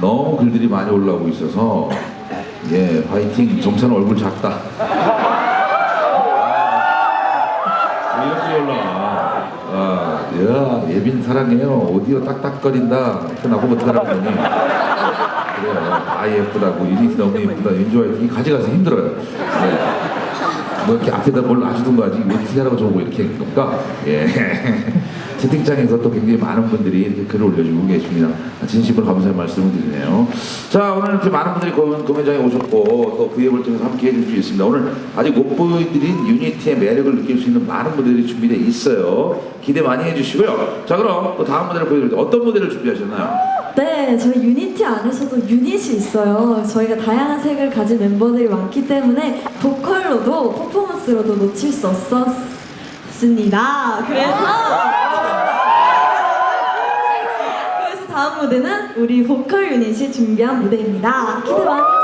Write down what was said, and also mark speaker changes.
Speaker 1: 너무 글들이 많이 올라오고 있어서 예 화이팅. 정찬 얼굴 작다. 이렇게 올라와. 아, 야 예빈 사랑해요. 오디오 딱딱거린다. 그 나보고 그러니. 그래요. 다 예쁘다고. 유닛이 너무 예쁘다. 윤주 화이팅 가져가서 힘들어요. 네. 뭐 이렇게 앞에다 뭘 놔주든가 하지 왜 어떻게 하라고 저보고 이렇게 한 겁니까? 예. 채팅창에서 또 굉장히 많은 분들이 이렇게 글을 올려주고 계십니다. 진심으로 감사의 말씀을 드리네요. 자, 오늘 이렇게 많은 분들이 공연, 공연장에 오셨고 또 V앱을 통해서 함께 해줄 수 있습니다. 오늘 아직 못 보여드린 유니티의 매력을 느낄 수 있는 많은 무대들이 준비되어 있어요. 기대 많이 해주시고요. 자, 그럼 또 다음 무대를 보여드릴 때 어떤 무대를 준비하셨나요?
Speaker 2: 네, 저희 유니티 안에서도 유닛이 있어요. 저희가 다양한 색을 가진 멤버들이 많기 때문에 보컬로도 퍼포먼스로도 놓칠 수 없었습니다. 그래서 다음 무대는 우리 보컬 유닛이 준비한 무대입니다. 기대 많이